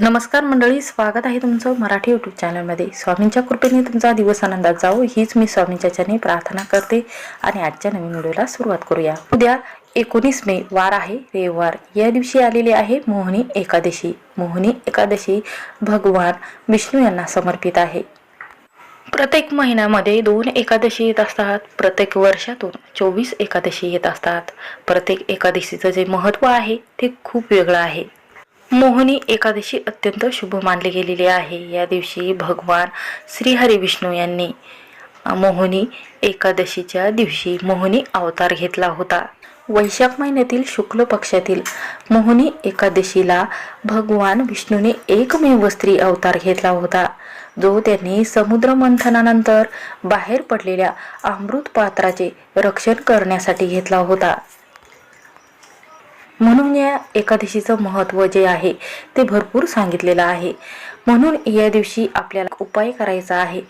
नमस्कार मंडळी स्वागत आहे तुमचं मराठी यूट्यूब चॅनलमध्ये स्वामींच्या कृपेने तुमचा दिवस आनंदात जावो. हीच मी स्वामींच्या चरणी प्रार्थना करते आणि आजच्या नवीन व्हिडिओला सुरुवात करूया. उद्या एकोणीस मे वार आहे रविवार. या दिवशी आलेली आहे मोहनी एकादशी. मोहनी एकादशी भगवान विष्णू यांना समर्पित आहे. प्रत्येक महिन्यामध्ये दोन एकादशी येत असतात. प्रत्येक वर्षातून चोवीस एकादशी येत असतात. प्रत्येक एकादशीचं जे महत्त्व आहे ते खूप वेगळं आहे. मोहनी एकादशी अत्यंत शुभ मानली गेलेली आहे. या दिवशी भगवान श्रीहरी विष्णू यांनी मोहनी एकादशीच्या दिवशी मोहनी अवतार घेतला होता. वैशाख महिन्यातील शुक्ल पक्षातील मोहनी एकादशीला भगवान विष्णूने एकमेव स्त्री अवतार घेतला होता. जो त्यांनी समुद्र मंथनानंतर बाहेर पडलेल्या अमृत पात्राचे रक्षण करण्यासाठी घेतला होता. म्हणून या एकादशीचं महत्त्व जे आहे ते भरपूर सांगितलेलं आहे. म्हणून या दिवशी आपल्याला उपाय करायचा आहे.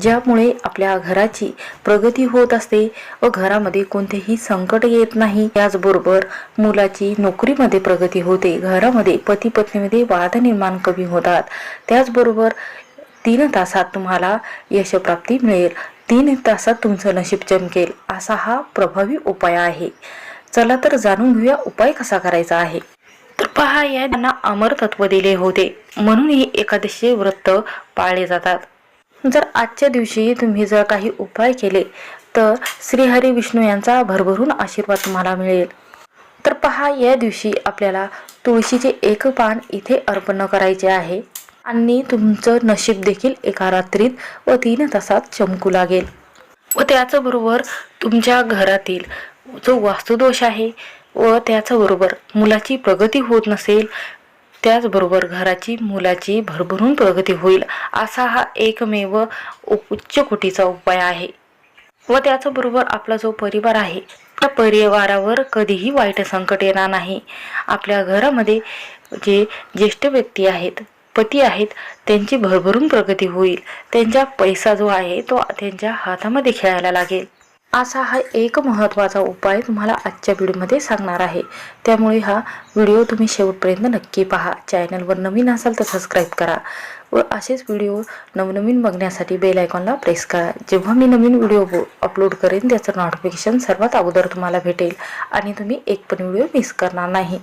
ज्यामुळे आपल्या घराची प्रगती होत असते व घरामध्ये कोणतेही संकट येत नाही. त्याचबरोबर मुलाची नोकरीमध्ये प्रगती होते. घरामध्ये पती पत्नीमध्ये वाद निर्माण कमी होतात. त्याचबरोबर तीन तासात तुम्हाला यशप्राप्ती मिळेल. तीन तासात तुमचं नशीब चमकेल. असा हा प्रभावी उपाय आहे. चला तर जाणून घेऊया उपाय कसा करायचा आहे. तर पहा या त्यांना अमर तत्व दिले होते म्हणून ही एकादशी व्रत पाळले जातात. जर आजच्या दिवशी तुम्ही जर काही उपाय केले तर श्रीहरी विष्णू यांचा भरभरून आशीर्वाद तुम्हाला मिळेल. तर पहा या दिवशी आपल्याला तुळशीचे एक पान इथे अर्पण करायचे आहे. आणि तुमचं नशीब देखील एका रात्रीत व तीन तासात चमकू लागेल. व त्याचबरोबर तुमच्या घरातील जो वास्तुदोष आहे व त्याचबरोबर मुलाची प्रगती होत नसेल त्याचबरोबर घराची मुलाची भरभरून प्रगती होईल असा हा एकमेव उच्च कोटीचा उपाय आहे. व त्याचबरोबर आपला जो परिवार आहे त्या परिवारावर कधीही वाईट संकट येणार नाही. आपल्या घरामध्ये जे ज्येष्ठ व्यक्ती आहेत पती आहेत त्यांची भरभरून प्रगती होईल. त्यांचा पैसा जो आहे तो त्यांच्या हातामध्ये खेळायला लागेल. असा हा एक महत्त्वाचा उपाय तुम्हाला आजच्या व्हिडिओमध्ये सांगणार आहे. त्यामुळे हा व्हिडिओ तुम्ही शेवटपर्यंत नक्की पहा. चॅनलवर नवीन असाल तर सबस्क्राईब करा व असेच व्हिडिओ नवनवीन बघण्यासाठी बेल आयकॉनला प्रेस करा. जेव्हा मी नवीन व्हिडिओ अपलोड करेन त्याचं नोटिफिकेशन सर्वात अगोदर तुम्हाला भेटेल आणि तुम्ही एक पण व्हिडिओ मिस करणार नाही.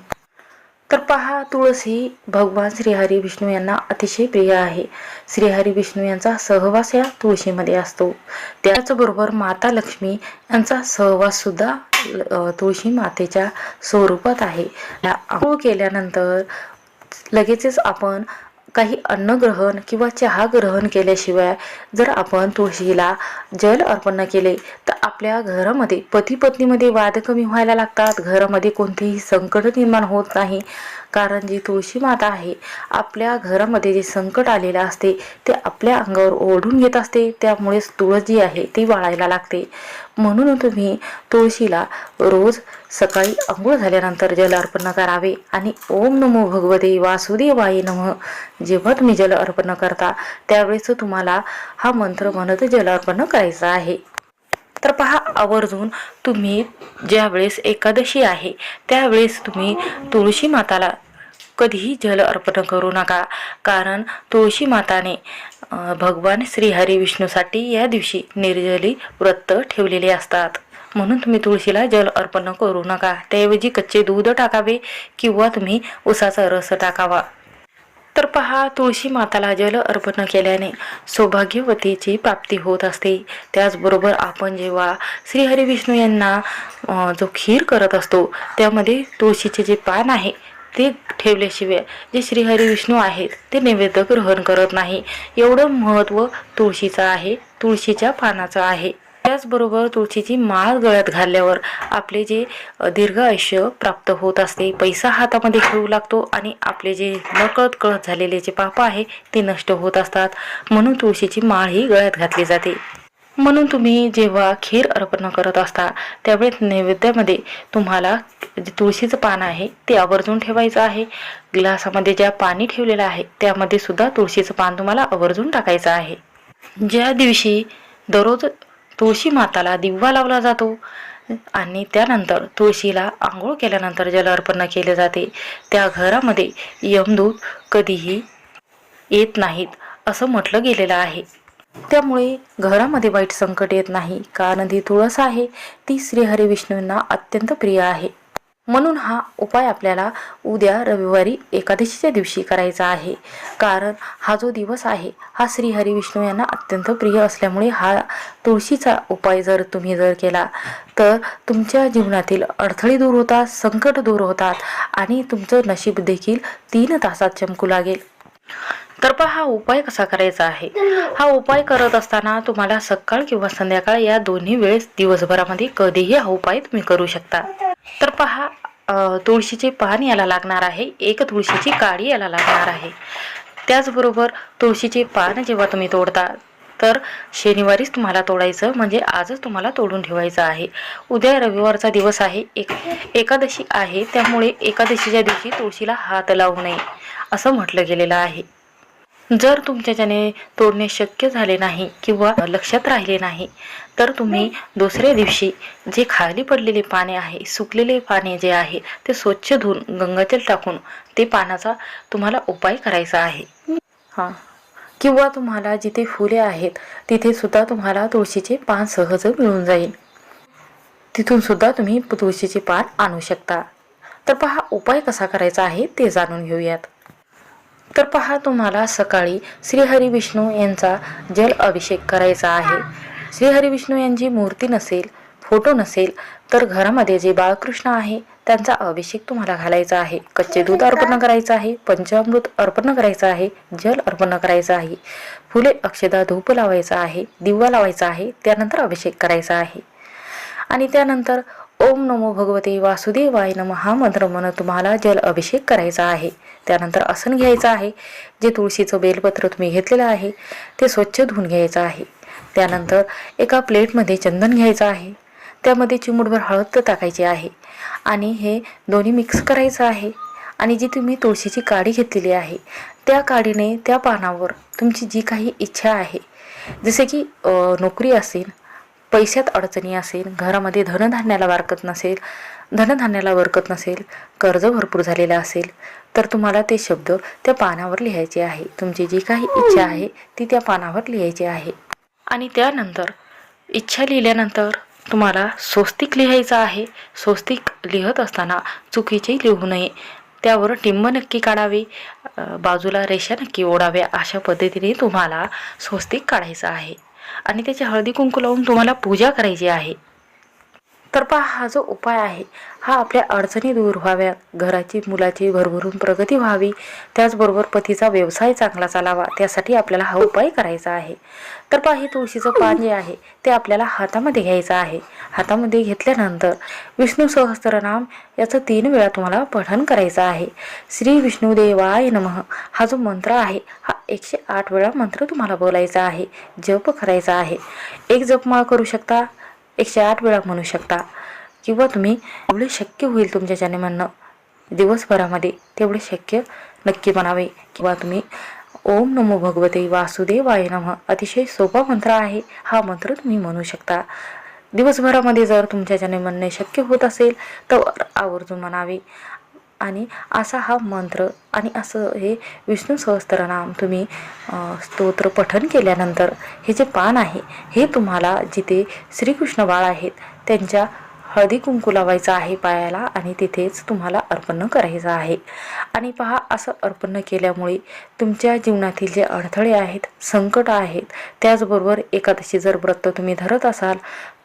तर पहा तुळस ही भगवान श्रीहरी विष्णू यांना अतिशय प्रिय आहे. श्रीहरी विष्णू यांचा सहवास या तुळशीमध्ये असतो. त्याचबरोबर माता लक्ष्मी यांचा सहवास सुद्धा तुळशी मातेच्या स्वरूपात आहे. या आंघोळ केल्यानंतर लगेचच आपण काही अन्न ग्रहण किंवा चहा ग्रहण केल्याशिवाय जर आपण तुळशीला जल अर्पण केले तर आपल्या घरामध्ये पती पत्नीमध्ये वाद कमी व्हायला लागतात. घरामध्ये कोणतेही संकट निर्माण होत नाही. कारण जी तुळशी माता आहे आपल्या घरामध्ये जे संकट आलेलं असते ते आपल्या अंगावर ओढून घेत असते. त्यामुळेच तुळस जी आहे ती वाळायला लागते. म्हणून तुम्ही तुळशीला रोज सकाळी आंघोळ झाल्यानंतर जल अर्पण करावे. आणि ओम नमो भगवते वासुदेवाय नम. जेव्हा तुम्ही जल अर्पण करता त्यावेळेस तुम्हाला हा मंत्र म्हणत जल अर्पण करायचा आहे. तर पहा आवर्जून तुम्ही ज्यावेळेस एकादशी आहे त्यावेळेस तुम्ही तुळशी माताला कधीही जल अर्पण करू नका. कारण तुळशी माताने भगवान श्रीहरी विष्णूसाठी या दिवशी निर्जली व्रत ठेवलेले असतात. म्हणून तुम्ही तुळशीला जल अर्पण करू नका. त्याऐवजी कच्चे दूध टाकावे किंवा तुम्ही उसाचा रस टाकावा. तर पहा तुळशी माताला जल अर्पण केल्याने सौभाग्यवतीची प्राप्ती होत असते. त्याचबरोबर आपण जेव्हा श्रीहरी विष्णू यांना जो खीर करत असतो त्यामध्ये तुळशीचे जे पान आहे ते ठेवल्याशिवाय जे श्रीहरी विष्णू आहेत ते नैवेद्य ग्रहण करत नाही. एवढं महत्त्व तुळशीचं आहे तुळशीच्या पानाचं आहे. त्याचबरोबर तुळशीची माळ गळ्यात घालल्यावर आपले जे दीर्घ आयुष्य प्राप्त होत असते पैसा हातामध्ये घेऊ लागतो आणि आपले जे नकळत कळत झालेले जे पाप आहे ते नष्ट होत असतात. म्हणून तुळशीची माळ ही गळ्यात घातली जाते. म्हणून तुम्ही जेव्हा खीर अर्पण करत असता त्यावेळेस नैवेद्यामध्ये तुम्हाला जे तुळशीचं पान आहे ते आवर्जून ठेवायचं आहे. ग्लासामध्ये ज्या पाणी ठेवलेलं आहे त्यामध्ये सुद्धा तुळशीचं पान तुम्हाला आवर्जून टाकायचं आहे. ज्या दिवशी दररोज तुळशी माताला दिवा लावला जातो आणि त्यानंतर तुळशीला आंघोळ केल्यानंतर जल अर्पण केले जाते त्या घरामध्ये यमदूत कधीही येत नाहीत असं म्हटलं गेलेलं आहे. त्यामुळे घरामध्ये वाईट संकट येत नाही. कारण ती तुळस आहे ती श्रीहरी विष्णूंना अत्यंत प्रिय आहे. म्हणून हा उपाय आपल्याला उद्या रविवारी एकादशीच्या दिवशी करायचा आहे. कारण हा जो दिवस आहे हा श्रीहरी विष्णू यांना अत्यंत प्रिय असल्यामुळे हा तुळशीचा उपाय जर तुम्ही जर केला तर तुमच्या जीवनातील अडथळे दूर होतात संकट दूर होतात आणि तुमचं नशीब देखील तीन तासात चमकू लागेल. तर पहा हा उपाय कसा करायचा आहे? हा उपाय करत असताना तुम्हाला सकाळ किंवा संध्याकाळ या दोन्ही वेळेस दिवसभरामध्ये कधीही हा उपाय तुम्ही करू शकता. तर पहा तुळशीचे पान याला लागणार आहे एक तुळशीची काळी याला लागणार आहे. त्याचबरोबर तुळशीचे पान जेव्हा तुम्ही तोडता तर शनिवारीच तुम्हाला तोडायचं म्हणजे आजच तुम्हाला तोडून ठेवायचं आहे. उद्या रविवारचा दिवस आहे एक एकादशी आहे त्यामुळे एकादशीच्या दिवशी तुळशीला हात लावू नये असं म्हटलं गेलेलं आहे. जर तुमच्याच्याने तोडणे शक्य झाले नाही किंवा लक्षात राहिले नाही तर तुम्ही दुसऱ्या दिवशी जे खाली पडलेले पाने आहे सुकलेले पाने जे आहे ते स्वच्छ धुवून गंगाजल टाकून ते पानाचा तुम्हाला उपाय करायचा आहे. हां. किंवा तुम्हाला जिथे फुले आहेत तिथे सुद्धा तुम्हाला तुळशीचे पान सहज मिळून जाईल. तिथून सुद्धा तुम्ही तुळशीचे पान आणू शकता. तर पहा उपाय कसा करायचा आहे ते जाणून घेऊयात. तर पहा तुम्हाला सकाळी श्रीहरी विष्णू यांचा जल अभिषेक करायचा आहे. श्रीहरी विष्णू यांची मूर्ती नसेल फोटो नसेल तर घरामध्ये जे बाळकृष्ण आहे त्यांचा अभिषेक तुम्हाला घालायचा आहे. कच्चे दूध अर्पण करायचं आहे पंचामृत अर्पण करायचं आहे जल अर्पण करायचं आहे फुले अक्षदा धूप लावायचा आहे दिवा लावायचा आहे त्यानंतर अभिषेक करायचा आहे. आणि त्यानंतर ओम नमो भगवते वासुदेवाय नम. हा मंत्र म्हणून तुम्हाला जल अभिषेक करायचा आहे. त्यानंतर आसन घ्यायचं आहे. जे तुळशीचं बेलपत्र तुम्ही घेतलेलं आहे ते स्वच्छ धुवून घ्यायचं आहे. त्यानंतर एका प्लेटमध्ये चंदन घ्यायचं आहे. त्यामध्ये चिमूटभर हळद टाकायची आहे. आणि हे दोन्ही मिक्स करायचं आहे. आणि जी तुम्ही तुळशीची काडी घेतलेली आहे त्या काडीने त्या पानावर तुमची जी काही इच्छा आहे जसे की नोकरी असेल पैशात अडचणी असेल घरामध्ये धनधान्याला वारकत नसेल धनधान्याला वरकत नसेल कर्ज भरपूर झालेलं असेल तर तुम्हाला ते शब्द त्या पानावर लिहायचे आहे. तुमची जी काही इच्छा आहे ती त्या पानावर लिहायची आहे. आणि त्यानंतर इच्छा लिहिल्यानंतर तुम्हाला स्वस्तिक लिहायचं आहे. स्वस्तिक लिहत असताना चुकीचे लिहू नये. त्यावर टिंब नक्की काढावे बाजूला रेषा नक्की ओढाव्या अशा पद्धतीने तुम्हाला स्वस्तिक काढायचं आहे. आणि त्याची हळदी कुंकू लावून तुम्हाला पूजा करायची आहे. तर पहा हा जो उपाय आहे हा आपल्या अडचणी दूर व्हाव्या. घराची मुलाची भरभरून प्रगती व्हावी. त्याचबरोबर पतीचा व्यवसाय चांगला चालावा. त्यासाठी आपल्याला हा उपाय करायचा आहे. तर पहा हे तुळशीचं पान जे आहे ते आपल्याला हातामध्ये घ्यायचं आहे. हातामध्ये घेतल्यानंतर विष्णू सहस्त्रनाम याचं तीन वेळा तुम्हाला पठण करायचं आहे. श्री विष्णुदेवाय नम. हा जो मंत्र आहे हा एकशे आठ वेळा मंत्र तुम्हाला बोलायचा आहे. जप करायचा आहे. एक जपमाळ करू शकता एकशे आठ वेळा म्हणू शकता. किंवा तुम्ही एवढे शक्य होईल तुमच्याच्याने म्हणणं दिवसभरामध्ये तेवढे शक्य नक्की म्हणावे. किंवा तुम्ही ओम नमो भगवते वासुदेवाय नम. अतिशय सोपा मंत्र आहे. हा मंत्र तुम्ही म्हणू शकता. दिवसभरामध्ये जर तुमच्याच्याने म्हणणे शक्य होत असेल तर आवर्जून म्हणावे. आणि असा हा मंत्र आणि असं हे विष्णू सहस्त्रनाम तुम्ही स्तोत्र पठन केल्यानंतर हे जे पान आहे हे तुम्हाला जिथे श्रीकृष्ण बाळ आहेत त्यांच्या हळदी कुंकू लावायचं आहे पायाला आणि तिथेच तुम्हाला अर्पण करायचं आहे. आणि पहा असं अर्पण केल्यामुळे तुमच्या जीवनातील जे अडथळे आहेत संकट आहेत त्याचबरोबर एकादशी जर व्रत तुम्ही धरत असाल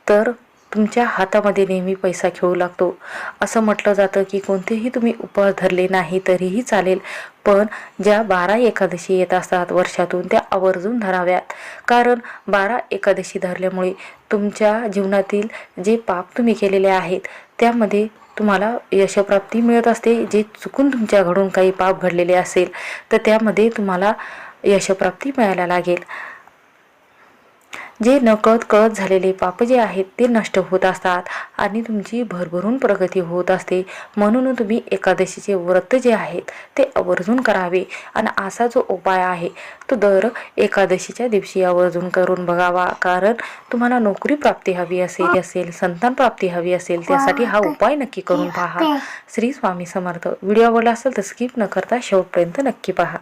तर तुमच्या हातामध्ये नेहमी पैसा खेळू लागतो. असं म्हटलं जातं की कोणतेही तुम्ही उपवास धरले नाही तरीही चालेल पण ज्या बारा एकादशी येत असतात वर्षातून त्या आवर्जून धराव्यात. कारण बारा एकादशी धरल्यामुळे तुमच्या जीवनातील जे पाप तुम्ही केलेले आहेत त्यामध्ये तुम्हाला यशप्राप्ती मिळत असते. जे चुकून तुमच्याकडून काही पाप घडलेले असेल तर त्यामध्ये तुम्हाला यशप्राप्ती मिळायला लागेल. जे नकळत कळत झालेले पाप जे आहेत ते नष्ट होत असतात आणि तुमची भरभरून प्रगती होत असते. म्हणून तुम्ही एकादशीचे व्रत जे आहेत ते आवर्जून करावे. आणि असा जो उपाय आहे तो दर एकादशीच्या दिवशी आवर्जून करून बघावा. कारण तुम्हाला नोकरी प्राप्ती हवी असेल असेल संतान प्राप्ती हवी असेल त्यासाठी हा उपाय नक्की करून पहा. श्री स्वामी समर्थ. व्हिडिओ आवडला असेल तर स्किप न करता शेवटपर्यंत नक्की पहा.